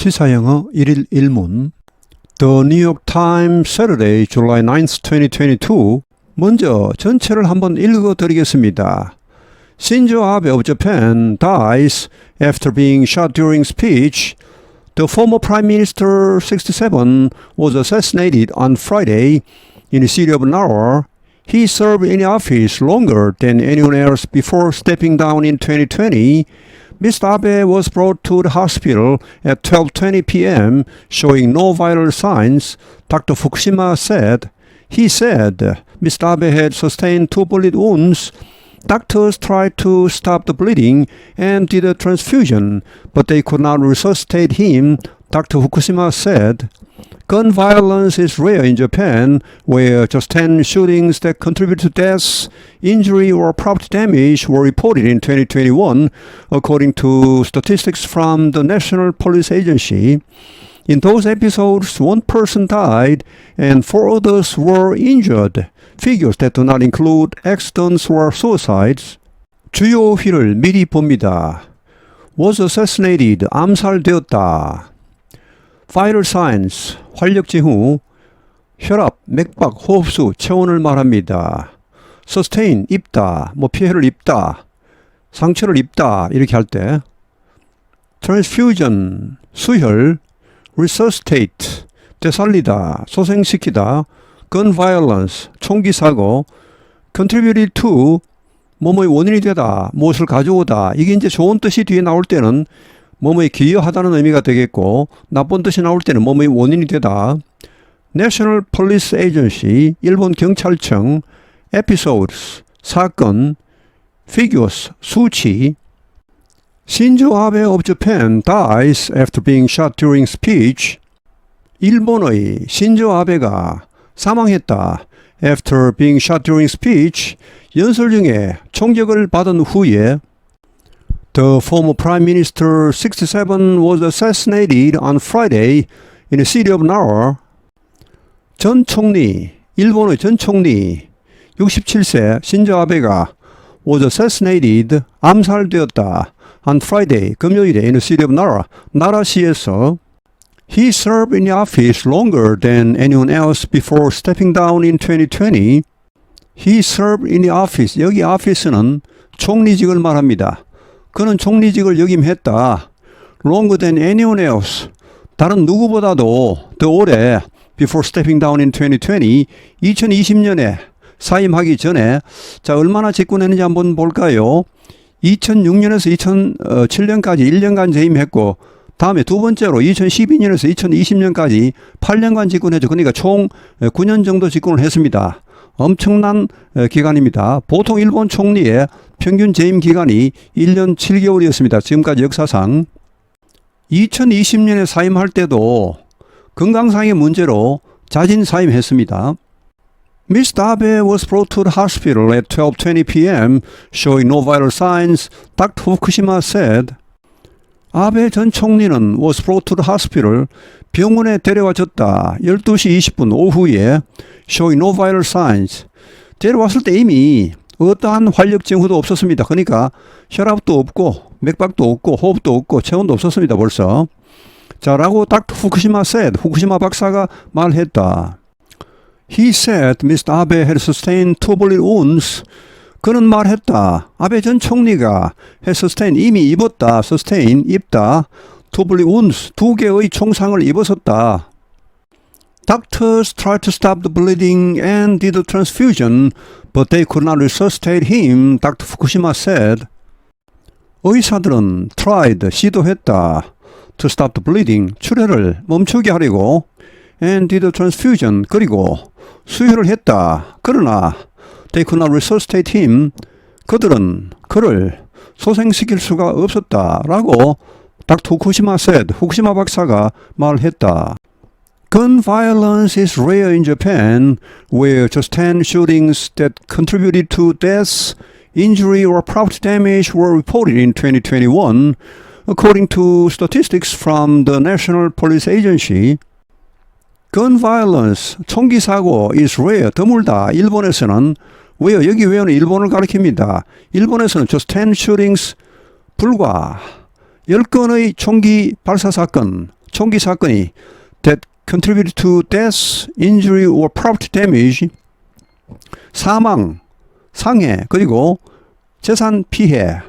시사영어 1일 1문 The New York Times Saturday, July 9th, 2022 먼저 전체를 한번 읽어드리겠습니다. Shinzo Abe of Japan dies after being shot during speech. The former Prime Minister 67 was assassinated on Friday in the city of Nara. He served in office longer than anyone else before stepping down in 2020. Mr. Abe was brought to the hospital at 12:20 p.m. showing no vital signs, Dr. Fukushima said. He said Mr. Abe had sustained two bullet wounds. Doctors tried to stop the bleeding and did a transfusion, but they could not resuscitate him, Dr. Fukushima said. Gun violence is rare in Japan, where just 10 shootings that contribute to deaths, injury, or property damage were reported in 2021, according to statistics from the National Police Agency. In those episodes, one person died and four others were injured, figures that do not include accidents or suicides. 주요 휘를 미리 봅니다. was assassinated, 암살되었다. Vital signs, 활력 징후, 혈압, 맥박, 호흡수, 체온을 말합니다. sustain, 입다, 뭐 피해를 입다, 상처를 입다, 이렇게 할 때. transfusion, 수혈, resuscitate, 되살리다, 소생시키다, gun violence, 총기 사고, contributed to, 뭐뭐의 원인이 되다, 무엇을 가져오다. 이게 이제 좋은 뜻이 뒤에 나올 때는 뭐뭐에 기여하다는 의미가 되겠고 나쁜 뜻이 나올 때는 뭐뭐의 원인이 되다. National Police Agency, 일본 경찰청, episodes, 사건, figures, 수치. 신조 아베 of Japan dies after being shot during speech. 일본의 신조 아베가 사망했다. After being shot during speech, 연설 중에 총격을 받은 후에 The former Prime Minister 67 was assassinated on Friday in the city of Nara. 전 총리, 일본의 전 총리 67세 신조 아베가 was assassinated, 암살되었다. on Friday, 금요일에 in the city of Nara, 나라시에서 He served in the office longer than anyone else before stepping down in 2020. He served in the office. 여기 office는 총리직을 말합니다. 그는 총리직을 역임했다. Longer than anyone else. 다른 누구보다도 더 오래 before stepping down in 2020. 2020년에 사임하기 전에 자 얼마나 집권했는지 한번 볼까요? 2006년에서 2007년까지 1년간 재임했고 다음에 두 번째로 2012년에서 2020년까지 8년간 집권했죠. 그러니까 총 9년 정도 집권을 했습니다. 엄청난 기간입니다. 보통 일본 총리의 평균 재임 기간이 1년 7개월이었습니다. 지금까지 역사상. 2020년에 사임할 때도 건강상의 문제로 자진 사임했습니다. Mr. Abe was brought to the hospital at 12:20 p.m. showing no vital signs, Dr. Fukushima said. 아베 전 총리는 the hospital 병원에 데려와졌다. 12시 20분 오후에 showing no vital signs. 데려왔을 때 이미 어떠한 활력 징후도 없었습니다. 그러니까 혈압도 없고 맥박도 없고 호흡도 없고 체온도 없었습니다. 벌써. 자, 라고 닥터 후쿠시마 said. 후쿠시마 박사가 말했다. He said Mr. Abe had sustained two bullet wounds. 그는 말했다. 아베 전 총리가 sustained 이미 입었다. sustain 입다. bullet wounds 두 개의 총상을 입었었다. Doctors tried to stop the bleeding and did a transfusion, but they could not resuscitate him, Dr. Fukushima said. 의사들은 tried, 시도했다. to stop the bleeding, 출혈을 멈추게 하려고 and did a transfusion, 그리고 수혈을 했다. 그러나 they could not resuscitate him, 그들은 그를 소생시킬 수가 없었다. 라고 닥터 후쿠시마 said, 후쿠시마 박사가 말했다. Gun violence is rare in Japan, where just 10 shootings that contributed to deaths, injury, or property damage were reported in 2021, according to statistics from the National Police Agency. Gun violence, 총기 사고 is rare, 드물다. 일본에서는 왜요? 여기 왜요는 일본을 가리킵니다. 일본에서는 just 10 shootings, 불과 10건의 총기 발사 사건, 총기 사건이 that contributed to death, injury or property damage 사망, 상해 그리고 재산 피해의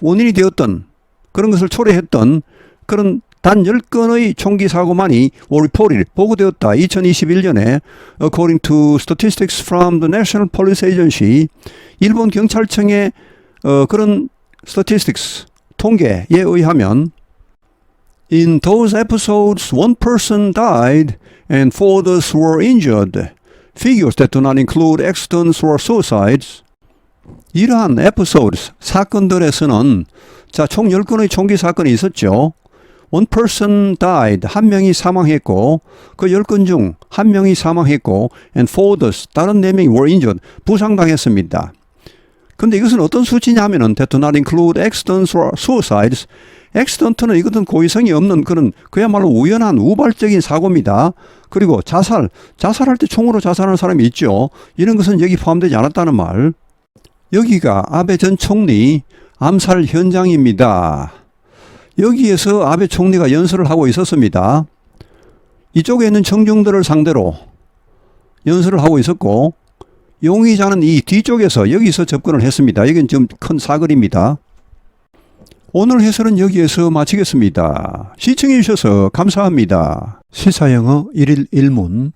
원인이 되었던 그런 것을 초래했던 그런 단 10건의 총기 사고만이 were reported 보고되었다. 2021년에 according to statistics from the National Police Agency 일본 경찰청의 어, 그런 statistics 통계에 의하면 in those episodes one person died and four others were injured. Figures that do not include accidents or suicides. 이러한 episodes 사건들에서는 자, 총 10건의 총기 사건이 있었죠. One person died. 한 명이 사망했고 그 10건 중 한 명이 사망했고 and four others 다른 4명이 were injured. 부상당했습니다. 근데 이것은 어떤 수치냐 하면은 that do not include accidents or suicides. 액시던트는 이것은 고의성이 없는 그런 그야말로 우연한 우발적인 사고입니다. 그리고 자살, 자살할 때 총으로 자살하는 사람이 있죠. 이런 것은 여기 포함되지 않았다는 말. 여기가 아베 전 총리 암살 현장입니다. 여기에서 아베 총리가 연설을 하고 있었습니다. 이쪽에 있는 청중들을 상대로 연설을 하고 있었고 용의자는 이 뒤쪽에서 여기서 접근을 했습니다. 여기는 좀큰 사거리입니다. 오늘 해설은 여기에서 마치겠습니다. 시청해 주셔서 감사합니다. 시사영어 1일 1문